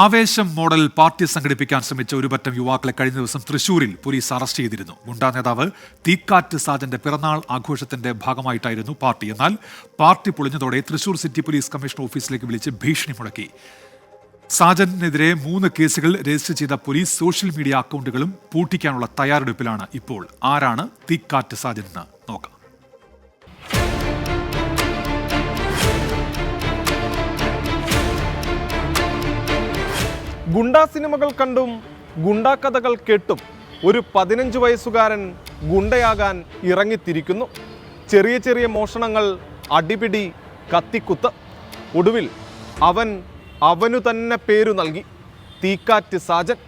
ആവേശം model party സംഘടിപ്പിക്കാൻ ശ്രമിച്ച ഒരുപറ്റം യുവാക്കളെ കഴിഞ്ഞ ദിവസം തൃശൂരിൽ പോലീസ് അറസ്റ്റ് ചെയ്തിരുന്നു. ഗുണ്ടാ നേതാവ് തീക്കാറ്റ് സാജന്റെ പിറന്നാൾ ആഘോഷത്തിന്റെ ഭാഗമായിട്ടായിരുന്നു പാർട്ടി. എന്നാൽ പാർട്ടി പൊളിഞ്ഞതോടെ തൃശൂർ സിറ്റി പോലീസ് കമ്മീഷണർ ഓഫീസിലേക്ക് വിളിച്ച് ഭീഷണി മുടക്കി സാജനെതിരെ മൂന്ന് കേസുകൾ രജിസ്റ്റർ ചെയ്ത പോലീസ് സോഷ്യൽ മീഡിയ അക്കൗണ്ടുകളും പൂട്ടിക്കാനുള്ള തയ്യാറെടുപ്പിലാണ് ഇപ്പോൾ. ആരാണ് തീക്കാറ്റ് സാജൻ എന്ന് നോക്കാം. ഗുണ്ടാ സിനിമകൾ കണ്ടും ഗുണ്ടാ കഥകൾ കേട്ടും ഒരു പതിനഞ്ച് വയസ്സുകാരൻ ഗുണ്ടയാകാൻ ഇറങ്ങിത്തിരിക്കുന്നു. ചെറിയ ചെറിയ മോഷണങ്ങൾ അടിപിടി കത്തിക്കുത്ത്. ഒടുവിൽ അവൻ അവനു തന്നെ പേരു നൽകി. തീക്കാറ്റ് സാജൻ.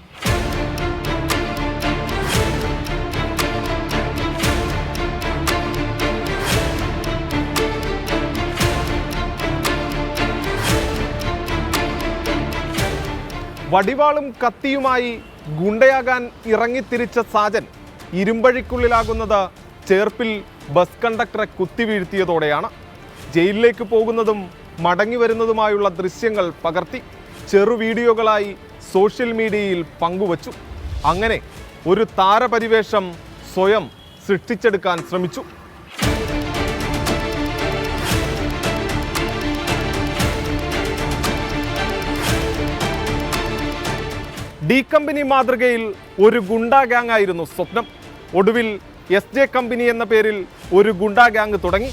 വടിവാളും കത്തിയുമായി ഗുണ്ടയാകാൻ ഇറങ്ങിത്തിരിച്ച സാജൻ ഇരുമ്പഴിക്കുള്ളിലാകുന്നത് ചേർപ്പിൽ ബസ് കണ്ടക്ടറെ കുത്തിവീഴ്ത്തിയതോടെയാണ് ജയിലിലേക്ക് പോകുന്നതും മടങ്ങി വരുന്നതുമായുള്ള ദൃശ്യങ്ങൾ പകർത്തി ചെറു വീഡിയോകളായി സോഷ്യൽ മീഡിയയിൽ പങ്കുവച്ചു. അങ്ങനെ ഒരു താരപരിവേഷം സ്വയം സൃഷ്ടിച്ചെടുക്കാൻ ശ്രമിച്ചു. ഡി കമ്പനി മാതൃകയിൽ ഒരു ഗുണ്ടാ ഗ്യാങ് ആയിരുന്നു സ്വപ്നം. ഒടുവിൽ എസ് ജെ കമ്പനി എന്ന പേരിൽ ഒരു ഗുണ്ടാ ഗ്യാങ് തുടങ്ങി.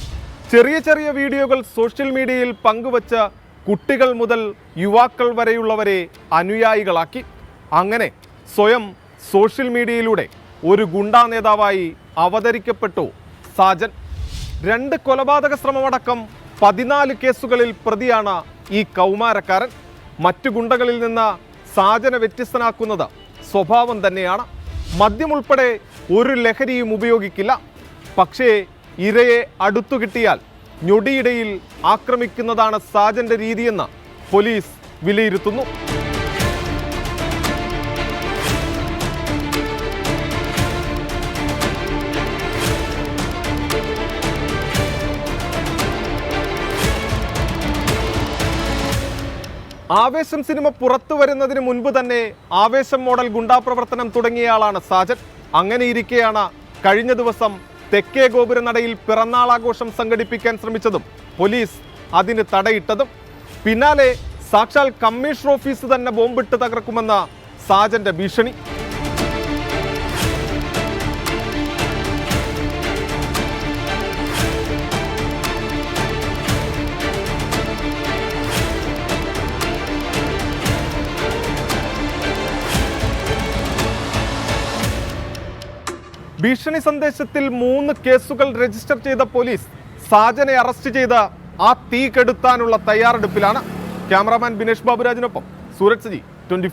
ചെറിയ ചെറിയ വീഡിയോകൾ സോഷ്യൽ മീഡിയയിൽ പങ്കുവച്ച കുട്ടികൾ മുതൽ യുവാക്കൾ വരെയുള്ളവരെ അനുയായികളാക്കി. അങ്ങനെ സ്വയം സോഷ്യൽ മീഡിയയിലൂടെ ഒരു ഗുണ്ടാ നേതാവായി അവതരിക്കപ്പെട്ടു സാജൻ. രണ്ട് കൊലപാതക ശ്രമമടക്കം പതിനാല് കേസുകളിൽ പ്രതിയാണ് ഈ കൗമാരക്കാരൻ. മറ്റു ഗുണ്ടകളിൽ നിന്ന് സാജന വ്യത്യസ്തനാക്കുന്നത് സ്വഭാവം തന്നെയാണ്. മദ്യമുൾപ്പെടെ ഒരു ലഹരിയും ഉപയോഗിക്കില്ല. പക്ഷേ ഇരയെ അടുത്തു കിട്ടിയാൽ ഞൊടിയിടയിൽ ആക്രമിക്കുന്നതാണ് സാജന്റെ രീതിയെന്ന് പോലീസ് വിലയിരുത്തുന്നു. ആവേശം സിനിമ പുറത്തു വരുന്നതിന് മുൻപ് തന്നെ ആവേശം മോഡൽ ഗുണ്ടാപ്രവർത്തനം തുടങ്ങിയ തുടങ്ങിയയാളാണ് സാജൻ. അങ്ങനെ ഇരിക്കെയാണ് കഴിഞ്ഞ ദിവസം തെക്കേ ഗോപുരനടയിൽ പിറന്നാളാഘോഷം സംഘടിപ്പിക്കാൻ ശ്രമിച്ചതും പോലീസ് അതിന് തടയിട്ടതും. പിന്നാലെ സാക്ഷാൽ കമ്മീഷണർ ഓഫീസ് തന്നെ ബോംബിട്ട് തകർക്കുമെന്ന സാജന്റെ ഭീഷണി. ഭീഷണി സന്ദേശത്തിൽ മൂന്ന് കേസുകൾ രജിസ്റ്റർ ചെയ്ത പോലീസ് സാജനെ അറസ്റ്റ് ചെയ്ത് ആ തീ കെടുത്താനുള്ള തയ്യാറെടുപ്പിലാണ് ക്യാമറാമാൻ ബിനേഷ് ബാബുരാജിനൊപ്പം. സൂരജ് സജി ട്വന്റി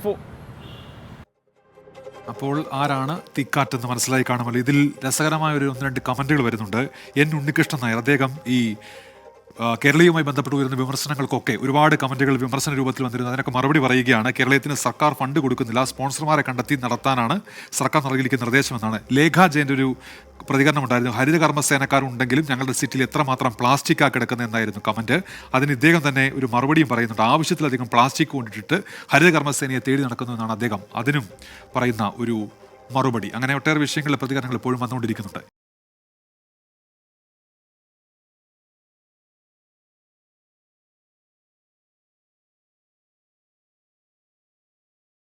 അപ്പോൾ ആരാണ് തിക്കാറ്റ് എന്ന് മനസ്സിലായി കാണുമല്ലോ. ഇതിൽ രസകരമായ ഒരു ഒന്ന് രണ്ട് കമന്റുകൾ വരുന്നുണ്ട്. എൻ ഉണ്ണികൃഷ്ണൻ നായർ അദ്ദേഹം ഈ കേരളീയവുമായി ബന്ധപ്പെട്ട് വരുന്ന വിമർശനങ്ങൾക്കൊക്കെ ഒരുപാട് കമന്റുകൾ വിമർശന രൂപത്തിൽ വന്നിരുന്നു. അതിനൊക്കെ മറുപടി പറയുകയാണ് കേരളത്തിന് സർക്കാർ ഫണ്ട് കൊടുക്കുന്നില്ല സ്പോൺസർമാരെ കണ്ടെത്തി നടത്താനാണ് സർക്കാർ നൽകിയിരിക്കുന്ന നിർദ്ദേശമെന്നാണ്. ലേഖ ജയന്റെ ഒരു പ്രതികരണം ഉണ്ടായിരുന്നു ഹരിത കർമ്മസേനക്കാരുണ്ടെങ്കിലും ഞങ്ങളുടെ സിറ്റിയിൽ എത്രമാത്രം പ്ലാസ്റ്റിക് ആ കിടക്കുന്നത് എന്നായിരുന്നു കമന്റ്. അതിന് ഇദ്ദേഹം തന്നെ ഒരു മറുപടിയും പറയുന്നുണ്ട്. ആവശ്യത്തിലധികം പ്ലാസ്റ്റിക് കൊണ്ടിട്ടിട്ട് ഹരിത കർമ്മസേനയെ തേടി നടക്കുന്നു എന്നാണ് അദ്ദേഹം അതിനും പറയുന്ന ഒരു മറുപടി. അങ്ങനെ ഒട്ടേറെ വിഷയങ്ങളിലെ പ്രതികരണങ്ങൾ ഇപ്പോഴും വന്നുകൊണ്ടിരിക്കുന്നുണ്ട്.